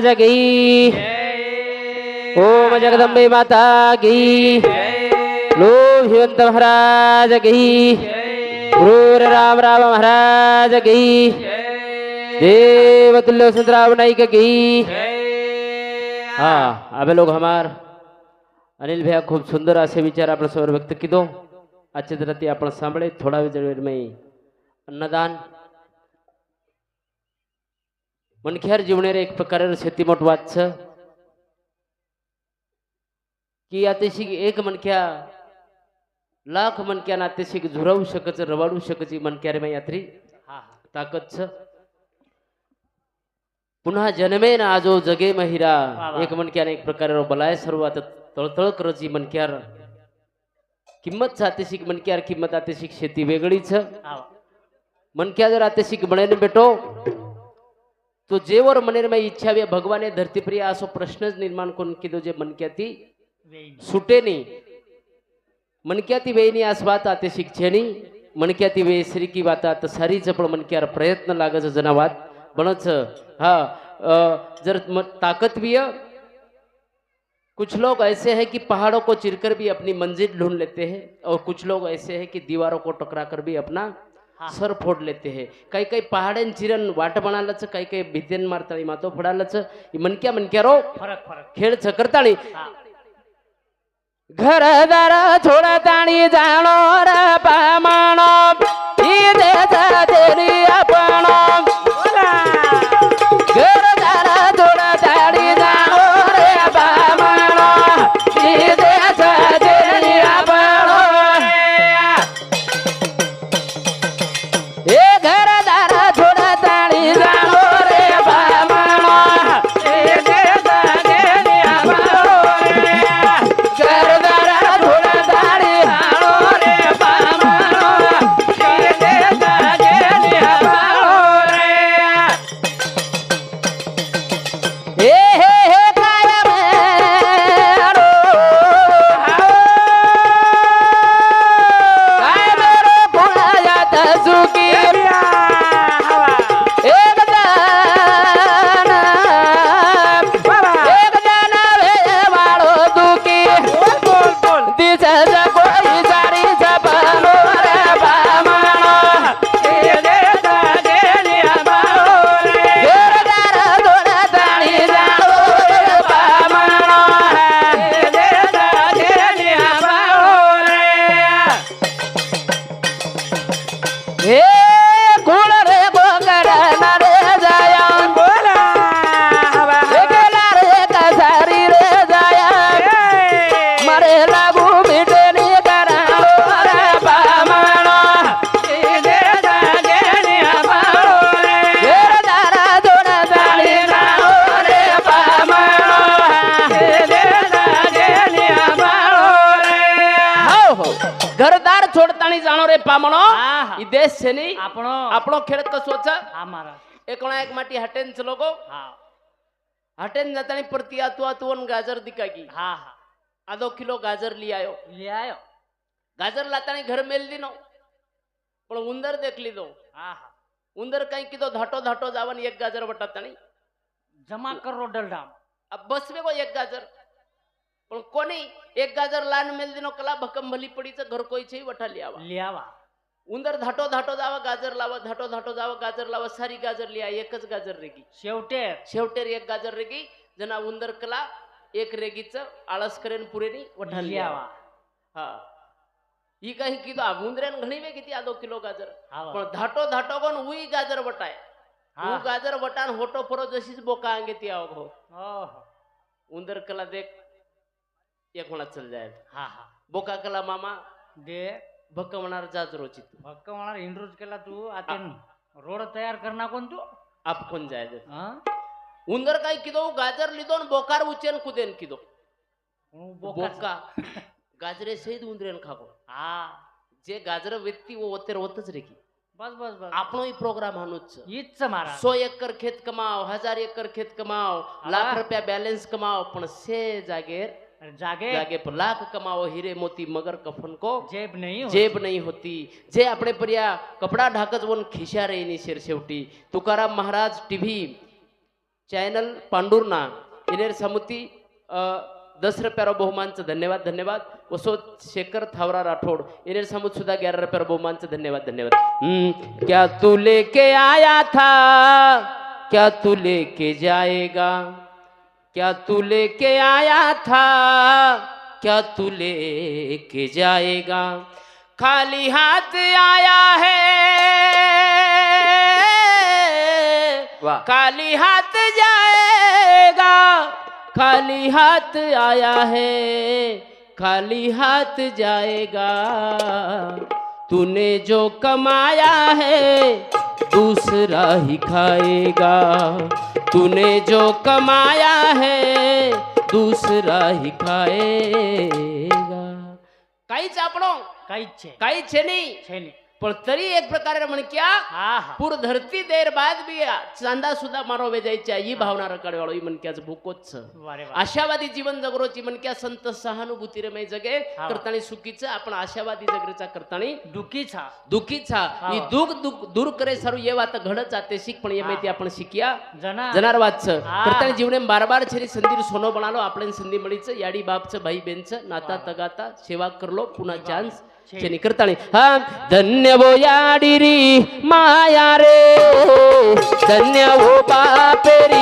जगी ओम जगदंबे माता की। लो हिवंत महाराज की। क्रूर राम राम महाराज की। देवतुल्य सुंदराव नाईक की। हाँ अबे लोग हमार। अनिल भैया खूप सुंदर असे विचार आपण समोर व्यक्त किदो आजच्या दिवशी आपण सांभळे थोडा वेळ में अन्नदान मणख्यार जीवनेर एक प्रकारे शेती मोठ वाच की आतेशिक एक मणक्या लाख मणक्या नातेशिक झुरवू शकच रवाडू शकची मणक्यारे मै यात्री ताकद छ पुन्हा जन्मे ना आजो जगे महिरा एक मणक्याने एक प्रकारे बलाय सर्व आता तळतळ करची मणक्यार किंमत सातेशिक मणक्यार किंमत आतेशिक शेती वेगळीच. मणक्या जर आतेशिक बनेन बेटो तो जेवर मनेर मै इच्छा वे भगवाने धरतीप्रिय असो प्रश्नच निर्माण करून किदो जे मनक्या ती सुटे नी. मनक्या ती वेईनी आस बात आते शिक्षणी मनक्या ती वे श्री की बात आता सारीच पण मनक्यार प्रयत्न लागच जनावात. बनच हा जर म- ताकत भी है, कुछ लोग ऐसे हैं कि पहाड़ों को चिरकर भी अपनी मंजिल ढूंढ लेते हैं और कुछ लोग ऐसे हैं कि दीवारों को टकरा कर भी अपना सर फोड लेते हैं. काही काही पहाड्यान चिरण वाट बनालच काही काही भीतेन मारताळी मातो फोडालच. मनक्या मनक्या रो. फरक फरक. खेळ करताळी घरदार थोडा ताणी जाणो र पामाणो. ही देता तेरी हे कोण रे गोकर्ण रे जाया बोला. हे गेला रे कसारी रे जाया मरेला भूमी टेनी करा मरा पामाणा हे दारा दोन जाळी नाव रे. पामाणा हो हो. घरदार सोडताना जाणार पामणो. દેશ છે ની આપણો આપણો ખેડ કશો છે હા મારા એકણા એક માટી હટેન છે લોકો હા હટેન જતાની પરતી આતુ આતુ અને ગાજર દિકાગી હા હા આધો કિલો ગાજર લઈ આવ્યો લે આયો ગાજર લાતાણી ઘર મેલ દીનો પણ ઉંદર દેખ લીધો હા હા ઉંદર કઈ કીધો ધાટો ધાટો જાવાની એક ગાજર વટાતાણી જમા કરો ડલડામ આ બસ વેગો એક ગાજર પણ કોની એક ગાજર લાન મેલ દીનો કલા ભકમ ભલી પડી છે ઘર કોઈ છે ઈ વઠા લી આવા उंदर धाटो धाटो जावा गाजर लावा धाटो धाटो जावा गाजर लावा सारी गाजर लिया एकच गाजर रेगी. शेवटेर शेवटेर एक गाजर रेगी जना उंदर कला एक रेगीच आळस करेन पुरेनी वठा लिहावा हा. ही काही किलो उंदऱ्यान घणी वे किती आदो किलो गाजर? पण धाटो धाटो पण उई गाजर वटाय. गाजर वटान होटो फोरो जशीच बोका अंगे ती आव हो, हो उंदर कला देख एक म्हणा चल जाय हा हा. बोका कला मामा. दे. भकवणार जाजरोची तू. भक्का होणार रोज केला तू आता रोड तयार करणार कोण तू? आपण जाय उंदर काय किदो गाजर लिदो न बोकार उचेन कुदेन किदो. बोका. गाजरे सहित उंदरेन खाको हा जे गाजर व्यक्ती वो ओतेर ओतच रे की. बस बस बस. आपणो ही प्रोग्राम हानूच इच हीच मारा. सो एकर खेत कमाव हजार एकर खेत कमाव लाख रुपया बॅलेन्स कमाव पण से जागेर સે જાગેર अरे जागे जागे पर लाख कमाओ हीरे मोती मगर कफन को जेब नाही होत. जेब नाही होती जे आपले पर्या कपडा ढाकच वन खिशा रे शेर शेवटी तुकाराम महाराज टीव्ही चॅनल पांडुर्णा इनेर समुती दस रुपयारो बहुमानचं धन्यवाद धन्यवाद वसो शेखर थावरा राठोड इनेर समुत सुद्धा ग्यारह रुपयारो बहुमानचं धन्यवाद धन्यवाद हम्म, क्या तू लेके आया था क्या तू लेके जाएगा क्या तू लेके आया था? क्या तू लेके जाएगा? खाली हाथ आया है। खाली हाथ जाएगा। खाली हाथ आया है। खाली हाथ जाएगा। तूने जो कमाया है दूसरा ही खाएगा। तूने जो कमाया है दूसरा ही खाएगा। कई चापड़ों कई छे कई छे नहीं। छे नहीं। पण तरी एक प्रकारे म्हणक्या ક્યાં धरती देर દેર બાદ चांदा सुद्धा मारो મારો વેજાય છે भावना रकड રકાડે म्हणक्याच भूकोच आशावादी जीवन जगरोची म्हणक्या संत सहानुभूती रे जगे करतानी सुखीच आपण आशावादी जगरेचा करतानी दुखीचा. दुखीचा. ही. दुःख दुख दूर करे सारू ये वात घडच जाते शिक पण ये माहिती आपण शिकिया. जनार वाच करताणी जीवने बार बार छरी संधी सोनो बनालो आपल्या संधी मळीच याडी बापचं भाई बेनचं नाता तगाता सेवा करलो पुन्हा चान्स. छे. छेनी करताणी हा धन्य वो याडी री माया रे धन्य वो बापेरी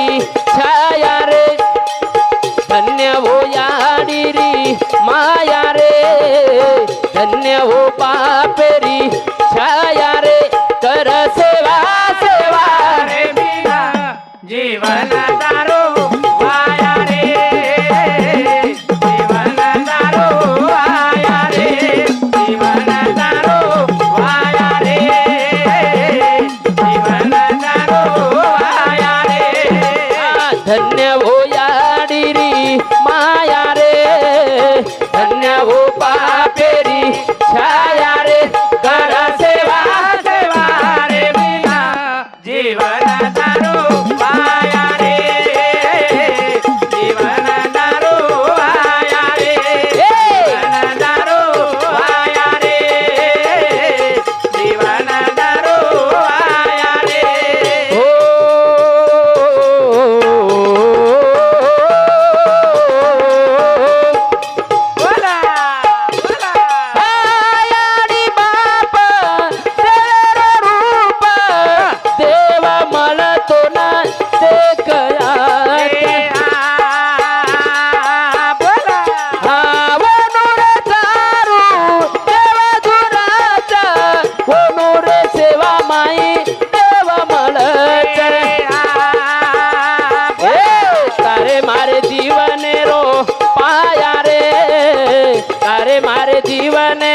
मारे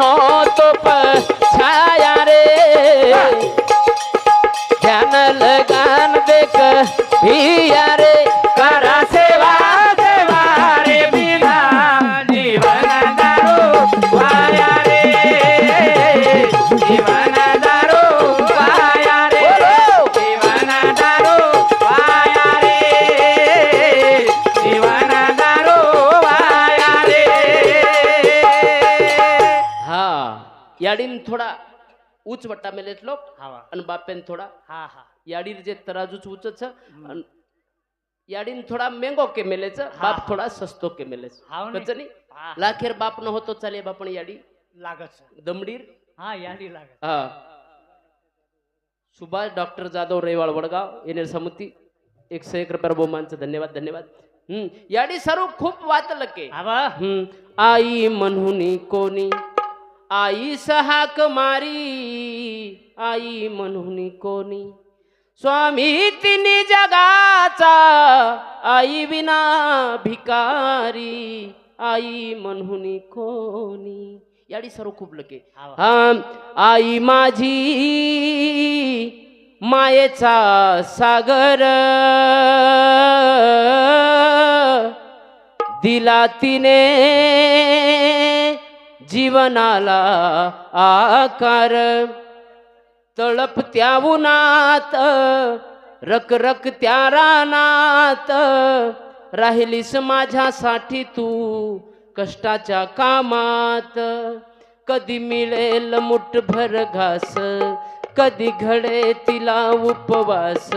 बाप उच वट्टा मेलेतलो हवा आणि बापेन थोडा हा हा. याडीर जे तराजूच अन याडीन थोडा मेंगो के मेलेच हा. बाप थोडा सस्तो के. कचनी हा लाखेर बाप न होतो चाले बापण याडी. लागत दमडीर. हा यादी लागत हा. सुभाष डॉक्टर जाधव रेवाळ वडगाव येणे समुती. एकशे एक रुपया बहुमानचं. धन्यवाद धन्यवाद. हम्म. याडी सर्व खूप वाचलं के. आई म्हणून कोणी आई सहाक मारी आई म्हणून कोणी? स्वामी तिन्ही जगाचा आई विना भिकारी आई म्हणून कोणी? याडी सर्व खूप हा हा आई माझी मायेचा सागर दिला तिने जीवनाला आकार. तळपत्या उन्हात रक रक त्या रानात. राहिलीस माझ्यासाठी तू कष्टाच्या कामात. कधी मिळेल मुठभर घास कधी घडे तिला उपवास.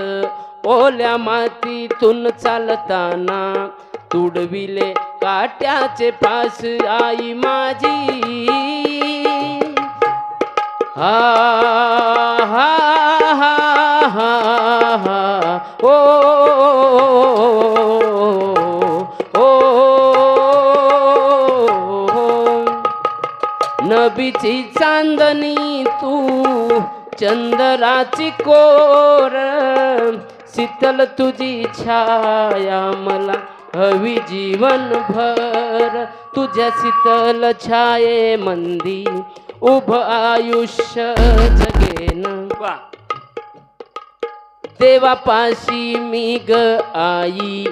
ओल्या मातीतून चालताना तुडविले काट्याचे पास आई माझी. हा हा हा हा हा ओ ओ नबीची चांदणी तू चंदराची कोर शीतल तुझी छाया मला हवी जीवन भर तुझ्या शीतल छाये मंदी उभ आयुष्य जगेन. देवापाशी मी ग आई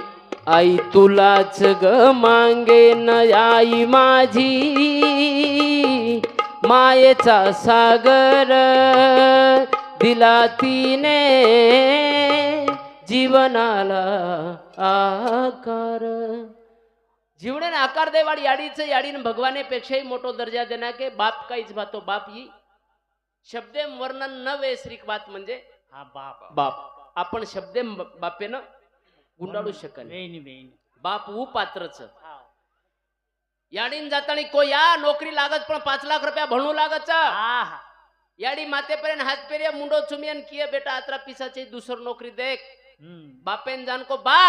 आई तुलाच ग मांगेन आई माझी. मायेचा सागर दिला तिने. जीवनाला आकार. जीवनाने आकार दे वाडी याडीचं याडीनं भगवाने पेक्षाही मोठो दर्जा देना के बाप काहीच भातो बाप ही शब्दे वर्णन न वे श्रीक बात म्हणजे हा बाप. बाप. आपण शब्दे बापेनं गुंडाळू शकल बाप ऊ पात्रच. याडीन जाताना को या नोकरी लागत पण पाच लाख रुपया भणू लागत. याडी मातेपर्यंत हात पेरिया मुंडो चुमियन किए बेटा अतरा पिसाची दुसर नौकरी देख. बापेन जान को बा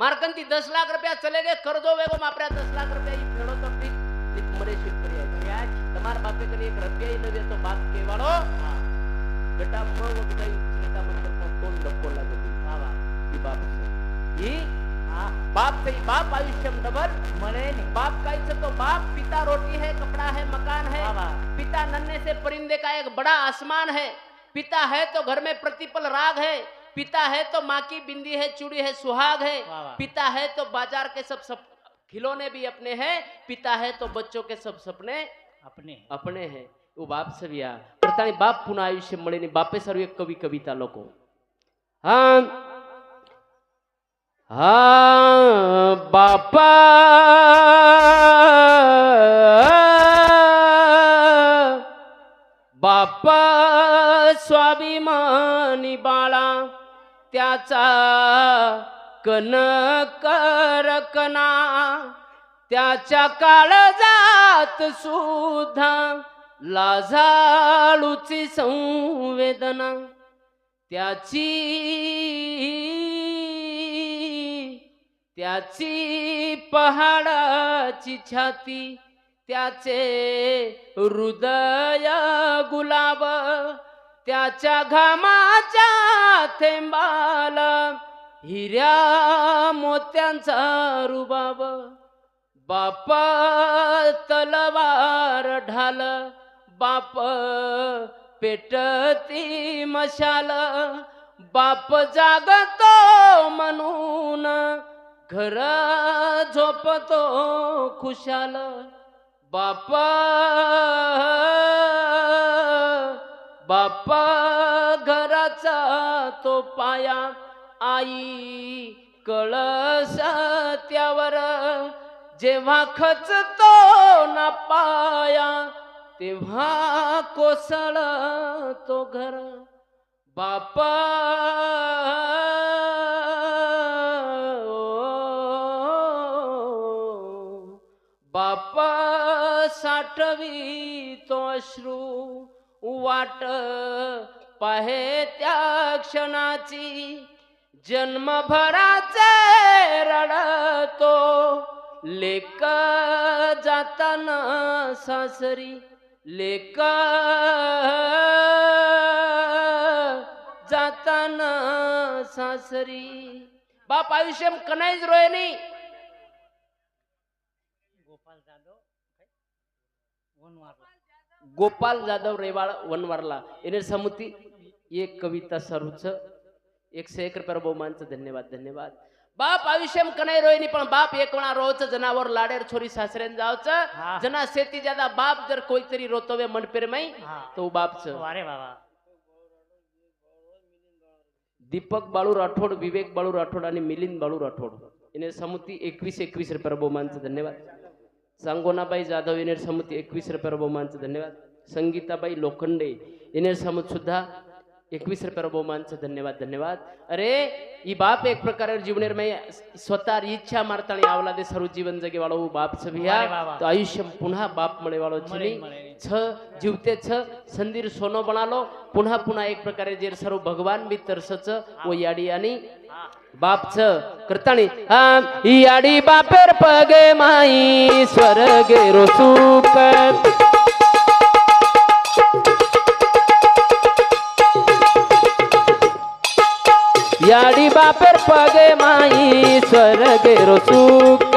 मारकंती दस लाख रुपया चले गए कर्जो वेगो मापर दस लाख रुपया फेड़ो तो फिर मरे शिव तुम्हारे बापे के लिए रुपया ही नहीं तो बाप के वालो बेटा मैं वो बेटा चिंता मत कर कौन डब्बो लगे थे बाबा ये बाप से ये बाप से बाप आयुष्य डबर मरे नहीं. बाप का इच्छा तो बाप पिता रोटी है कपड़ा है मकान है. पिता नन्हे से परिंदे का एक बड़ा आसमान है. पिता है तो घर में प्रतिपल राग है. पिता है तो माँ की बिंदी है चूड़ी है सुहाग है वाह, वाह। पिता है तो बाजार के सब सब खिलौने भी अपने हैं पिता है तो बच्चों के सब सपने अपने अपने हैं वो बाप से भी आ प्रतानी बाप पुन्हा आयुष्य મળે ની બાપે સારું એક કવિ કવિતા લોકો હા હા બાપા बापा स्वाभिमानी बाळा त्याचा कन करकना त्याच्या काळजात सुद्धा लाजाळूची संवेदना त्याची त्याची पहाडाची छाती त्याचे हृदय गुलाब त्याच्या घामाच्या थेंबाला हिऱ्या मोत्यांचा रुबाब. बाप तलवार ढाल बाप पेटती मशाल. बाप जागतो म्हणून घर झोपतो खुशाल. बाप बाप्पा घराचा तो पाया आई कळस त्यावर. जेव्हा खचतो ना पाया तेव्हा कोसळ तो घर. बापा बापा साठवी तो अश्रू. वाट पाहे त्या क्षणाची. जन्मभराचे रडतो. लेक जाताना सासरी लेक जाताना सासरी. बाप आयुष्यम कनाईज रोय नाही गोपाल जाधव काय? वनवारला गोपाल जाधव रेवाळ वनवारला. येणे समुती एक कविता सरूच. एकशे एक रुपये बहुमानचं धन्यवाद धन्यवाद. बाप आयुष्यम कनाई रोहिणी पण बाप एक वेळा रोच जनावर लाडेर छोरी सासऱ्यान हा. जावचं जना शेती ज्यादा बाप जर कोणतरी रोतवे मनपेर माई हा. तो बापच. अरे बाबा. दीपक बाळू राठोड विवेक बाळू राठोड आणि मिलिंद बाळू राठोड. येणे समुती एकवीस एकवीस रुपये बहुमानचं धन्यवाद. सांगोनाबाई जाधव येणे समिती एकवीस रुपये बहुमानचं धन्यवाद संगीताबाई लोखंडे येणे समित सुद्धा एकवीस रुपये बहुमानचं धन्यवाद धन्यवाद अरे ही बाप एक प्रकारे जीवनेर मी स्वतः इच्छा मारता आवला दे सर्व जीवन जगे वाळो बाप सभिया तो आयुष्य पुन्हा बाप मळे वाळो छिनी छ जीवते छ संधीर सोनो बनालो पुन्हा पुन्हा एक प्रकारे जे सर्व भगवान बी तरसच व याडी आणि बापच करताणी. हा याडी बापेर पगे माई स्वर्गे रोसुक याडी बापेर पगे माई स्वर्गे रोसुक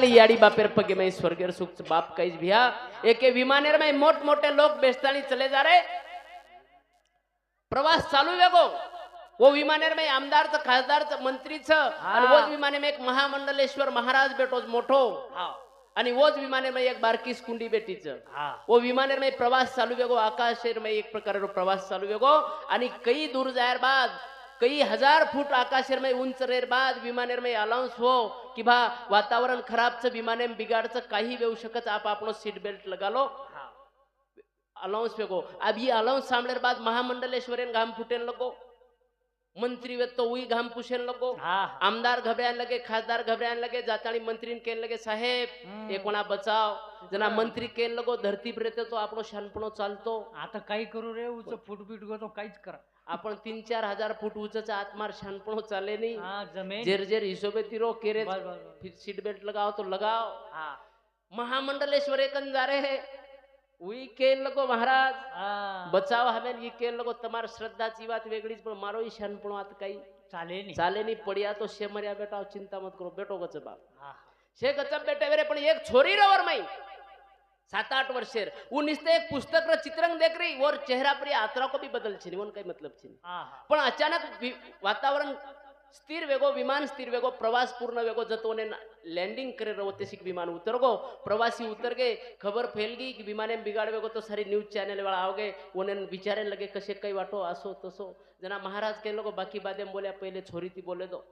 करताणी याडी बापेर पगे में स्वर्गेर सुख बाप काहीच भिया एके विमानेर में मोठ मोठे लोक बेसतानी चले जा रे प्रवास चालू वेगो वो विमानेर में आमदारचं खासदारचं मंत्रीचं आणि. वोच विमाने में एक महामंडलेश्वर महाराज बेटोच मोठो। हा। आणि वोच विमाने में एक बारकीस कुंडी बेटीचं वो विमानेर में प्रवास चालू वेगो आकाशेर में एक प्रकार प्रवास चालू वेगो आणि कई दूर जायर बाद कई हजार फूट आकाशेर में उंच रेर बाद विमानेर में अलाउंस हो। कि भा वातावरण खराबचं विमाने बिगाडचं काही वेऊ शकत आप आपणो सीट बेल्ट लगालो. हा. अलाउंस वेगो अब ये अलाउंस बाद महामंडलेश्वरेन घाम फुटेन लगो. मंत्री वे तो उई घाम पुशेन लगो. हा आमदार घबरायन लगे खासदार घबरायन लगे जातानी मंत्रीन केन लगे साहेब. हे कोणा बचाव. जना मंत्री केन लगो धरती पर येते तो आपणो शानपणो चालतो. आता काही करू रे उच फुटबीट गो तो काहीच करा. आपण तीन चार हजार फूट उंच आत्मार शानपण चाले नाही. जेर जेर हिशोबे तिरो केरे सीट बेल्ट लगाओ तो लगाओ. महामंडलेश्वर कन जा रहे उई केल लगो महाराज. बचाव हमेन ये केल लगो तमार श्रद्धाची बात वेगळीच पण मारो शानपण आत काही. चाले नाही. चाले नाही पडिया तो शेमर्या बेटा चिंता मत करो. बेटो गच बाप. शे गच बेटे वेरे पण एक छोरी रवर माई. सात आठ वर्षेर वो निस्ते एक पुस्तक र चित्रंग देख रही और चेहरा पर ये आत्रा को भी बदल छे वन काही मतलब छे पण अचानक वातावरण स्थिर वेगो विमान स्थिर वेगो प्रवास पूर्ण वेगो जतो ने लैंडिंग करे रहो ते सिक विमान उतर गो। प्रवासी उतर गए खबर फैल गई कि विमाने में बिगाड़ वेगो तो सारी न्यूज चैनल वाला आओ गए उन्हें विचारे लगे कसे कई वाटो आसो तसो जना महाराज के लोगो बाकी बातें बोले पहले छोरी थी बोले दो।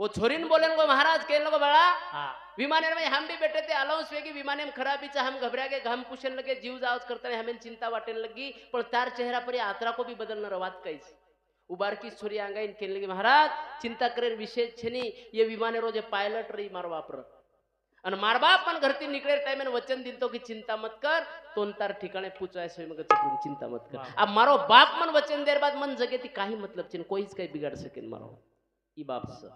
वो छोरी ने बोले को महाराज के लोगो बड़ा हा. विमाने में हम भी बैठे थे अलाउंस वेगी विमाने में खराबी चा हम घबरा गए घाम पुछन लगे जीव जावज करते हमें चिंता वाटेन लगी पण तार चेहरा पर ये आत्रा को भी बदलना रवात उबार की छोरी अंगाईन केले लगे महाराज चिंता करे विशेष छे ये विमाने रोजे पायलट रही मार वापर. मार बाप पण घरती निकळे टाइम वचन दिलतो की चिंता मत कर तोन तार ठिकाणे पुचाय सोय मग चकरून चिंता मत कर. अब मारो बाप मन वचन देर बाद मन जगे ती काही मतलब छे कोईच काही बिगाड सकेन मारो. ई बाप स.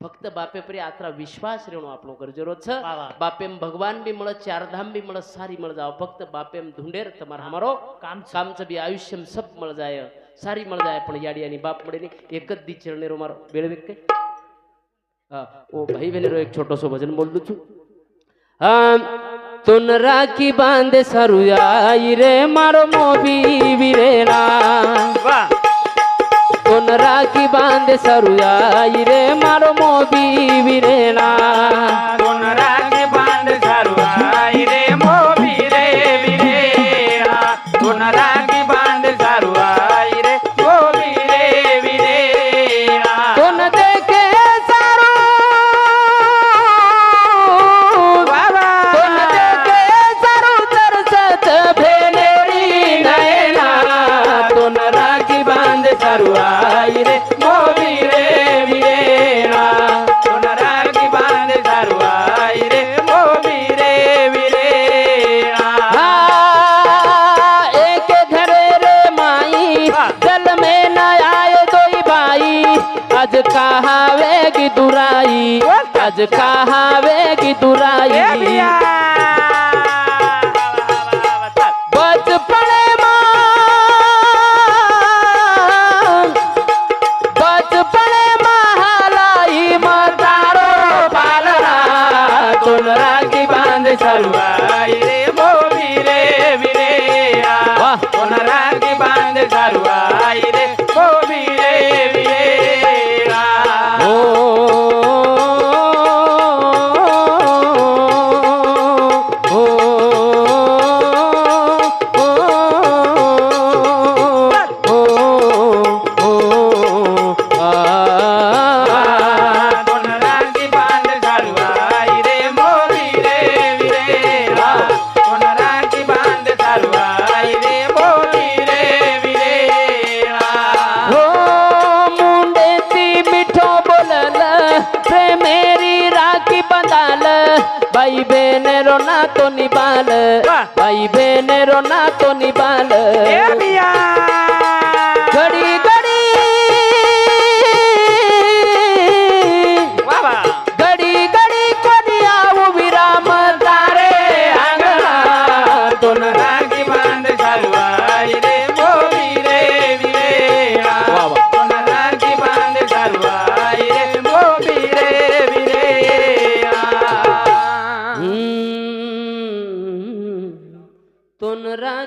ફક્ત બાપે પરી આતરા વિશ્વાસ રહેણો આપણો કરજરો છે વાહ, વાહ. બાપેમ ભગવાન બી મળે ચારધામ બી મળે સારી મળે જાવ ફક્ત બાપેમ ઢુંઢેર તમારા હમારો કામ છે. કામ છે બી આયુષ્યમ સબ મળ જાય સારી મળ જાય પણ યાડિયાની બાપ મળે નહીં એક જ દી ચરણેરો મારો બેળવે કે હા ઓ ભાઈ બહેનેરો એક છોટો સો ભજન બોલ દઉં છું હા તુન રાખી બાંધે સારું આઈ રે મારો મોબી વિરેણા વાહ con raki bande saruya ire maro mo आज कहावेगी એ दुराई? প্রেরণা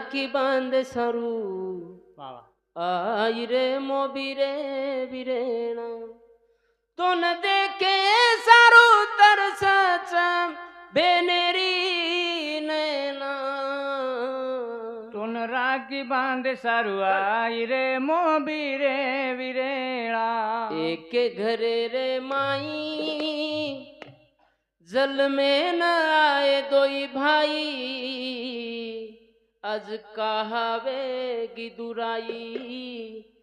রাখি बाँध সারু आई रे मोबीरे बीरेणा तुन देखे सारू तरस बेनेरी नैना। तुन राखी बाँध सारू आई रे मोबीरे बीरेणा एक घरे रे माई जल में न आए दोई भाई। आज कहावेगी दुराई